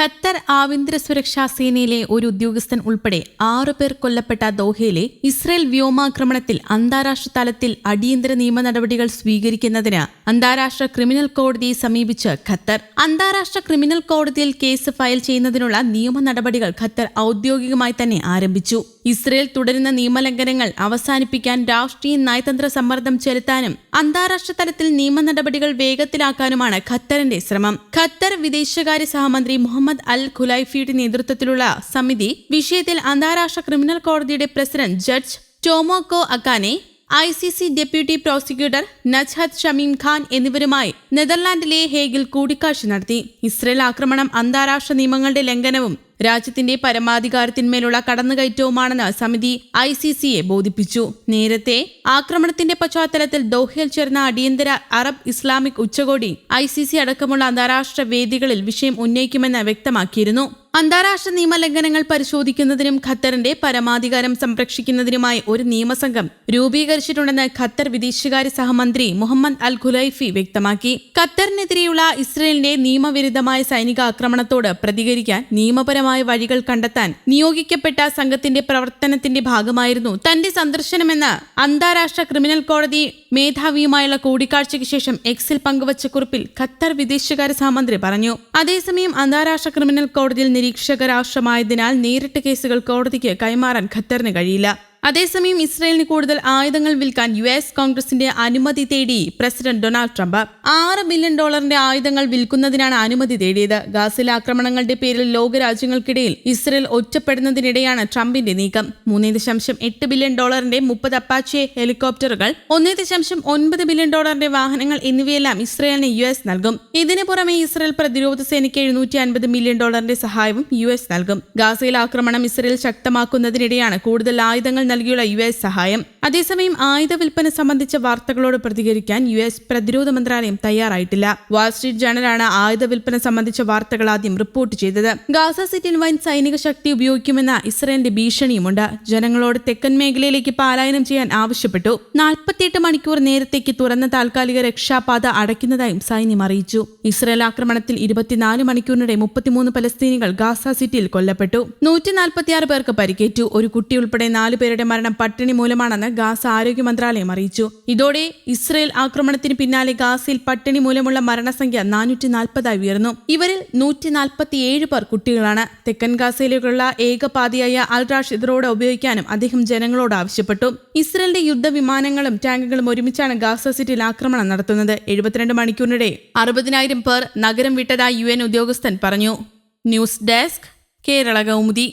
Qatar ആഭ്യന്തര സുരക്ഷാ സേനയിലെ ഒരു ഉദ്യോഗസ്ഥൻ ഉൾപ്പെടെ ആറു പേർ കൊല്ലപ്പെട്ട ദോഹയിലെ ഇസ്രയേൽ വ്യോമാക്രമണത്തിൽ അന്താരാഷ്ട്ര തലത്തിൽ അടിയന്തര നിയമ നടപടികൾ സ്വീകരിക്കുന്നതിന് അന്താരാഷ്ട്ര ക്രിമിനൽ കോടതിയെ സമീപിച്ച് ഖത്തർ. അന്താരാഷ്ട്ര ക്രിമിനൽ കോടതിയിൽ കേസ് ഫയൽ ചെയ്യുന്നതിനുള്ള നിയമ നടപടികൾ ഖത്തർ ഔദ്യോഗികമായി തന്നെ ആരംഭിച്ചു. ഇസ്രയേൽ തുടരുന്ന നിയമലംഘനങ്ങൾ അവസാനിപ്പിക്കാൻ രാഷ്ട്രീയ നയതന്ത്ര സമ്മർദ്ദം ചെലുത്താനും അന്താരാഷ്ട്ര തലത്തിൽ നിയമ നടപടികൾ വേഗത്തിലാക്കാനുമാണ് ഖത്തറിന്റെ ശ്രമം. ഖത്തർ വിദേശകാര്യ സഹമന്ത്രി മുഹമ്മദ് അൽ ഖുലൈഫിയുടെ നേതൃത്വത്തിലുള്ള സമിതി വിഷയത്തിൽ അന്താരാഷ്ട്ര ക്രിമിനൽ കോടതിയുടെ president judge Tomoko Akane I C C deputy prosecutor Nazhat Shamim Khan എന്നിവരുമായി നെതർലാൻഡിലെ ഹേഗിൽ കൂടിക്കാഴ്ച നടത്തി. ഇസ്രയേൽ ആക്രമണം അന്താരാഷ്ട്ര നിയമങ്ങളുടെ ലംഘനവും രാജ്യത്തിന്റെ പരമാധികാരത്തിന്മേലുള്ള കടന്നുകയറ്റവുമാണെന്ന് സമിതി ഐ സി സിയെ ബോധിപ്പിച്ചു. നേരത്തെ ആക്രമണത്തിന്റെ പശ്ചാത്തലത്തിൽ ദോഹയിൽ ചേർന്ന അടിയന്തര അറബ് ഇസ്ലാമിക് ഉച്ചകോടി ഐ സി സി അടക്കമുള്ള അന്താരാഷ്ട്ര വേദികളിൽ വിഷയം ഉന്നയിക്കുമെന്ന് വ്യക്തമാക്കിയിരുന്നു. അന്താരാഷ്ട്ര നിയമലംഘനങ്ങൾ പരിശോധിക്കുന്നതിനും ഖത്തറിന്റെ പരമാധികാരം സംരക്ഷിക്കുന്നതിനുമായി ഒരു നിയമസംഘം രൂപീകരിച്ചിട്ടുണ്ടെന്ന് ഖത്തർ വിദേശകാര്യ സഹമന്ത്രി മുഹമ്മദ് അൽ ഖുലൈഫി വ്യക്തമാക്കി. ഖത്തറിനെതിരെയുള്ള ഇസ്രയേലിന്റെ നിയമവിരുദ്ധമായ സൈനിക ആക്രമണത്തോട് പ്രതികരിക്കാൻ നിയമപരമായ വഴികൾ കണ്ടെത്താൻ നിയോഗിക്കപ്പെട്ട സംഘത്തിന്റെ പ്രവർത്തനത്തിന്റെ ഭാഗമായിരുന്നു തന്റെ സന്ദർശനമെന്ന് അന്താരാഷ്ട്ര ക്രിമിനൽ കോടതി മേധാവിയുമായുള്ള കൂടിക്കാഴ്ചയ്ക്ക് ശേഷം എക്സിൽ പങ്കുവച്ച കുറിപ്പിൽ ഖത്തർ വിദേശകാര്യ സഹമന്ത്രി പറഞ്ഞു. അതേസമയം അന്താരാഷ്ട്ര ക്രിമിനൽ കോടതിയിൽ നിരീക്ഷക രാഷ്ട്രമായതിനാൽ നേരിട്ട് കേസുകൾ കോടതിക്ക് കൈമാറാൻ ഖത്തറിന് കഴിയില്ല. അതേസമയം ഇസ്രയേലിന് കൂടുതൽ ആയുധങ്ങൾ വിൽക്കാൻ യു എസ് കോൺഗ്രസിന്റെ അനുമതി തേടി പ്രസിഡന്റ് ഡൊണാൾഡ് ട്രംപ് ആറ് ബില്യൺ ഡോളറിന്റെ ആയുധങ്ങൾ വിൽക്കുന്നതിനാണ് അനുമതി തേടിയത്. ഗാസിലെ ആക്രമണങ്ങളുടെ പേരിൽ ലോകരാജ്യങ്ങൾക്കിടയിൽ ഇസ്രയേൽ ഒറ്റപ്പെടുന്നതിനിടെയാണ് ട്രംപിന്റെ നീക്കം. മൂന്നേ ദശാംശം എട്ട് ബില്യൺ ഡോളറിന്റെ മുപ്പത് അപ്പാച്ചെ ഹെലികോപ്റ്ററുകൾ ഒന്നേ ദശാംശം ഒൻപത് ബില്യൺ ഡോളറിന്റെ വാഹനങ്ങൾ എന്നിവയെല്ലാം ഇസ്രയേലിന് യു എസ് നൽകും. ഇതിനു പുറമെ ഇസ്രയേൽ പ്രതിരോധ സേനയ്ക്ക് എഴുന്നൂറ്റി അൻപത് മില്യൺ ഡോളറിന്റെ സഹായവും യു എസ് നൽകും. ഗാസയിൽ ആക്രമണം ഇസ്രയേൽ ശക്തമാക്കുന്നതിനിടെയാണ് കൂടുതൽ ആയുധങ്ങൾ നൽകിയുള്ള യു സഹായം അതേസമയം ആയുധ വിൽപ്പന സംബന്ധിച്ച വാർത്തകളോട് പ്രതികരിക്കാൻ യു എസ് പ്രതിരോധ മന്ത്രാലയം തയ്യാറായിട്ടില്ല. വാൾസ്ട്രീറ്റ് ജേണലാണ് ആയുധ വിൽപ്പന സംബന്ധിച്ച വാർത്തകൾ ആദ്യം റിപ്പോർട്ട് ചെയ്തത്. ഗാസ സിറ്റിയിൽ വൻ സൈനിക ശക്തി ഉപയോഗിക്കുമെന്ന ഇസ്രയേലിന്റെ ഭീഷണിയുമുണ്ട്. ജനങ്ങളോട് തെക്കൻ മേഖലയിലേക്ക് പാലായനം ചെയ്യാൻ ആവശ്യപ്പെട്ടു. നാൽപ്പത്തിയെട്ട് മണിക്കൂർ നേരത്തേക്ക് തുറന്ന താൽക്കാലിക രക്ഷാപാത അടയ്ക്കുന്നതായും സൈന്യം അറിയിച്ചു. ഇസ്രയേൽ ആക്രമണത്തിൽ ഇരുപത്തിനാല് മണിക്കൂറിനിടെ മുപ്പത്തിമൂന്ന് പലസ്തീനികൾ ഗാസ സിറ്റിയിൽ കൊല്ലപ്പെട്ടു. നൂറ്റി നാൽപ്പത്തിയാറ് പേർക്ക് പരിക്കേറ്റു. ഒരു കുട്ടി ഉൾപ്പെടെ നാല് പേരുടെ മരണം പട്ടിണി മൂലമാണെന്ന് ഗാസ ആരോഗ്യ മന്ത്രാലയം അറിയിച്ചു. ഇതോടെ ഇസ്രയേൽ ആക്രമണത്തിന് പിന്നാലെ ഗാസയിൽ പട്ടിണി മൂലമുള്ള മരണസംഖ്യ നാനൂറ്റി നാൽപ്പതായി ഉയർന്നു. ഇവരിൽ നൂറ്റി നാൽപ്പത്തിയേഴ് പേർ കുട്ടികളാണ്. തെക്കൻ ഗാസയിലേക്കുള്ള ഏകപാതയായ അൽ റാഷിദ് റോഡ് ഉപയോഗിക്കാനും അദ്ദേഹം ജനങ്ങളോട് ആവശ്യപ്പെട്ടു. ഇസ്രയേലിന്റെ യുദ്ധവിമാനങ്ങളും ടാങ്കുകളും ഒരുമിച്ചാണ് ഗാസ സിറ്റിയിൽ ആക്രമണം നടത്തുന്നത്. എഴുപത്തിരണ്ട് മണിക്കൂറിനിടെ അറുപതിനായിരം പേർ നഗരം വിട്ടതായി യു ഉദ്യോഗസ്ഥൻ പറഞ്ഞു. News desk Kerala Kaumudi.